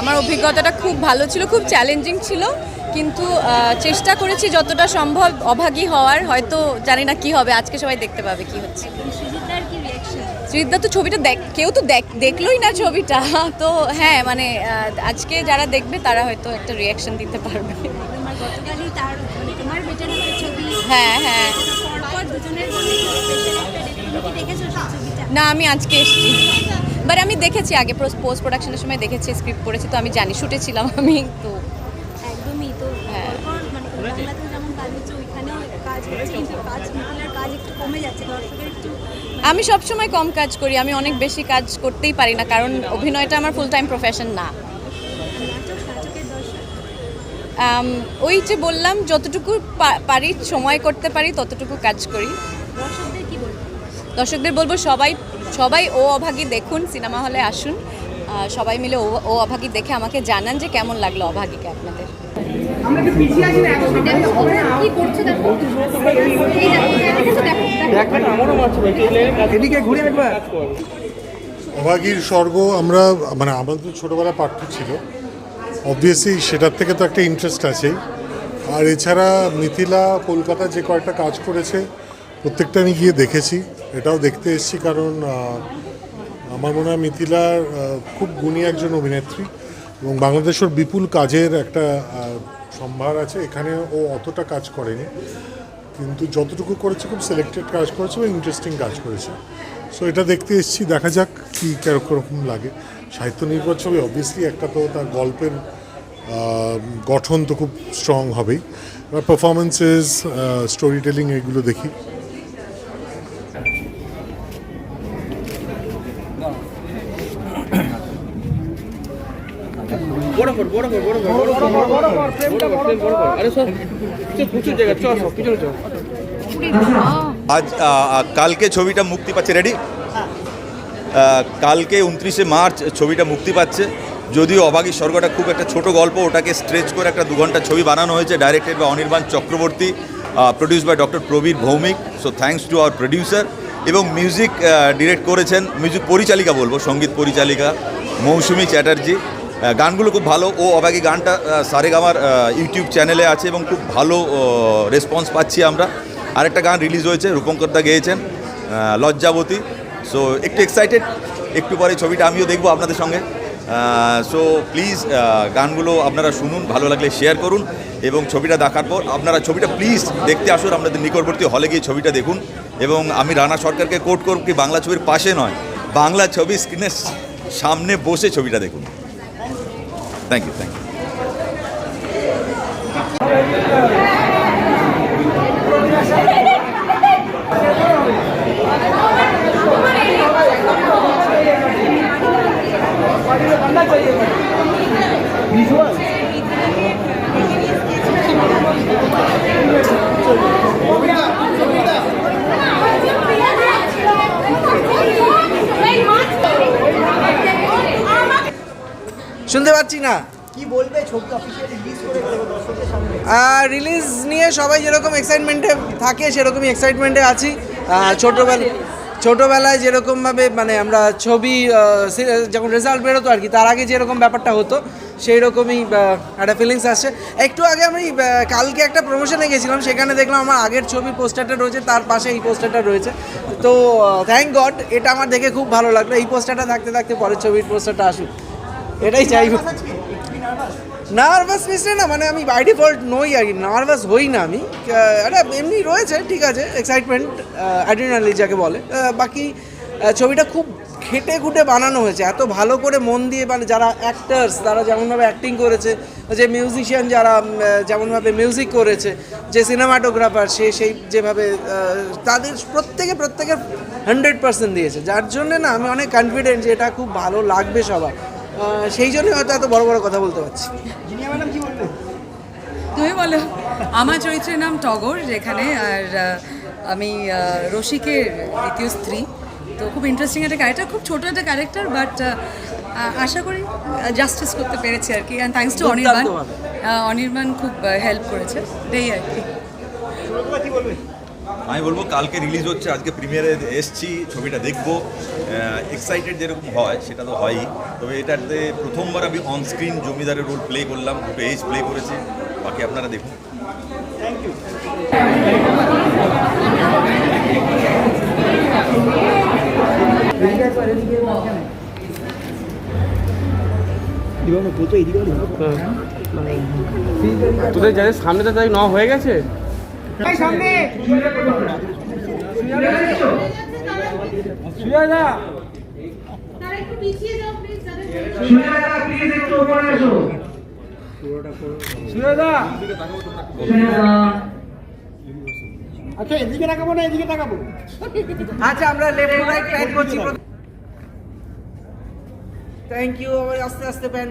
আমার অভিজ্ঞতাটা খুব ভালো ছিল খুব চ্যালেঞ্জিং ছিল কিন্তু চেষ্টা করেছি যতটা সম্ভব অভাগী হওয়ার হয়তো জানি না কি হবে আজকে সবাই দেখতে পাবে কি হচ্ছে। শ্রীদা তো ছবিটা দেখ কেউ তো দেখ দেখলোই না ছবিটা তো হ্যাঁ মানে আজকে যারা দেখবে তারা হয়তো একটা রিয়াকশন দিতে পারবে। মানে হ্যাঁ হ্যাঁ। না আমি আজকে এসেছি। বাট আমি দেখেছি আগে পোস্ট প্রোডাকশনের সময় দেখেছি স্ক্রিপ্ট পড়েছি তো আমি জানি শুটে ছিলাম আমি তো একদমই তো হ্যাঁ। মানে বাংলাতেও যেমন কাজ হচ্ছে ওইখানেও কাজ হচ্ছে কিন্তু কাজ মিথিলার কাজ একটু কমে যাচ্ছে দর্শকের একটু আমি সব সময় কম কাজ করি আমি অনেক বেশি কাজ করতেই পারি না কারণ অভিনয়টা আমার ফুল টাইম প্রফেশন না ওই যে বললাম যতটুকু পা- পারি সময় করতে পারি ততটুকু কাজ করি। দর্শকদের বলব সবাই সবাই ও অভাগী দেখুন সিনেমা হলে আসুন। সবাই মিলে ও ও অভাগী দেখে আমাকে জানান যে কেমন লাগল অভাগীকে আপনাদের। অভাগীর স্বর্গ আমরা মানে আমাদের তো ছোটোবেলা পাঠ্য ছিল। অবভিয়াসলি সেটার থেকে তো একটা ইন্টারেস্ট আছেই। আর এছাড়া মিথিলা কলকাতা যে কয়েকটা কাজ করেছে প্রত্যেকটা আমি গিয়ে দেখেছি। এটাও দেখতে এসেছি কারণ আমার মনে হয় মিথিলার খুব গুণী একজন অভিনেত্রী এবং বাংলাদেশের বিপুল কাজের একটা সম্ভার আছে। এখানে ও অতটা কাজ করেনি। কিন্তু যতটুকু করেছে, খুব সিলেক্টেড কাজ করেছে এবং ইন্টারেস্টিং কাজ করেছে। সো এটা দেখতে এসেছি। দেখা যাক কী কীরকম লাগে। সাহিত্য নির্ভর ছবি অবভিয়াসলি একটা তো তার গল্পের গঠন তো খুব স্ট্রং হবেই। এবার পারফরমেন্সেস স্টোরি টেলিং এগুলো দেখি। বড় কর বড় কর বড় কর বড় কর বড় বড় কর। আরে সব প্রচুর জায়গা চল সব পিছনে চল। আজ কালকে ছবিটা মুক্তি পাচ্ছে রেডি কালকে উনত্রিশে মার্চ ছবিটা মুক্তি পাচ্ছে। যদিও অভাগী স্বর্গটা খুব একটা ছোট গল্প ওটাকে স্ট্রেচ করে একটা দু ঘণ্টা ছবি বানানো হয়েছে directed by Anirban Chakraborty produce by doctor Prabir Bhowmik. So thanks to our producer এবং মিউজিক ডিরেক্ট করেছেন মিউজিক পরিচালিকা বলব সংগীত পরিচালিকা মৌসুমী চ্যাটার্জি। গানগুলো খুব ভালো। ও অবাগী গানটা সারেগামার ইউটিউব চ্যানেলে আছে এবং খুব ভালো রেসপন্স পাচ্ছি আমরা। আরেকটা গান রিলিজ হয়েছে, রূপঙ্কর দা গেয়েছেন লজ্জাবতী। সো একটু এক্সাইটেড একটু পরে ছবিটা আমিও দেখব আপনাদের সঙ্গে। সো প্লিজ গানগুলো আপনারা শুনুন, ভালো লাগলে শেয়ার করুন এবং ছবিটা দেখার পর আপনারা ছবিটা প্লিজ দেখতে আসুন আপনাদের নিকটবর্তী হলে গিয়ে ছবিটা দেখুন। এবং আমি রানা সরকারকে কোট করব কি, বাংলা ছবির পাশে নয়, বাংলা ছবি স্ক্রিনের সামনে বসে ছবিটা দেখুন। থ্যাংক ইউ থ্যাংক ইউ শুনতে পাচ্ছি না। কি বলবে ছবি অফিসিয়ালি রিলিজ করে দর্শকদের সামনে? রিলিজ নিয়ে সবাই যেরকম এক্সাইটমেন্টে থাকে সেরকমই এক্সাইটমেন্টে আছি। ছোটবেলা ছোটোবেলায় যেরকমভাবে মানে আমরা ছবি যখন রেজাল্ট বেরোতো আর কি তার আগে যেরকম ব্যাপারটা হতো সেই রকমই একটা ফিলিংস আসছে। একটু আগে আমি কালকে একটা প্রমোশনে গেছিলাম সেখানে দেখলাম আমার আগের ছবি পোস্টারটা রয়েছে তার পাশে এই পোস্টারটা রয়েছে। তো থ্যাংক গড এটা আমার দেখে খুব ভালো লাগল। এই পোস্টারটা থাকতে থাকতে পরের ছবির পোস্টারটা আসুক। এটাই চাইব। নার্ভাস মিসে না মানে আমি বাই ডিফল্ট নই আর কি নার্ভাস হই না আমি। এটা এমনি রয়েছে ঠিক আছে এক্সাইটমেন্ট অ্যাড্রিনালি যাকে বলে। বাকি ছবিটা খুব খেটে খুঁটে বানানো হয়েছে এত ভালো করে মন দিয়ে মানে যারা অ্যাক্টার্স তারা যেমনভাবে অ্যাক্টিং করেছে যে মিউজিশিয়ান যারা যেমনভাবে মিউজিক করেছে যে সিনেমাটোগ্রাফার সে সেই যেভাবে তাদের প্রত্যেকে প্রত্যেকে হান্ড্রেড পার্সেন্ট দিয়েছে। যার জন্যে না আমি অনেক কনফিডেন্ট যে এটা খুব ভালো লাগবে সবার। সেই জন্যই হয়তো এত বড় বড় কথা বলতে পারছি। জিনিয়া ম্যাডাম কি বলবে তুমি বলো আমার চরিত্রের নাম টগর যেখানে আর আমি রসিকের দ্বিতীয় স্ত্রী। তো খুব ইন্টারেস্টিং একটা ক্যারেক্টার খুব ছোট একটা ক্যারেক্টার বাট আশা করি জাস্টিস করতে পেরেছি আর কি। And thanks to Anirban. Anirban খুব হেল্প করেছে। এটাই আর কি। কি বলবে? আমি বলব কালকে রিলিজ হচ্ছে, আজকে প্রিমিয়ারে এসছি, ছবিটা দেখব। এক্সাইটেড যেরকম হয়, সেটা তো হয়ই। তবে এটাতে প্রথমবার আমি অন স্ক্রিন জমিদারের রোল প্লে করলাম, দুটো এজ প্লে করেছি। বাকি আপনারা দেখুন। দিবানো পুজো এদিকে হলে হবে। তোদের যাদের সামনে। আচ্ছা এদিকে তাকাবো না এদিকে তাকাবো? আচ্ছা আমরা লেফট রাইট প্যান করছি। থ্যাংক ইউ আবার আস্তে আস্তে প্যান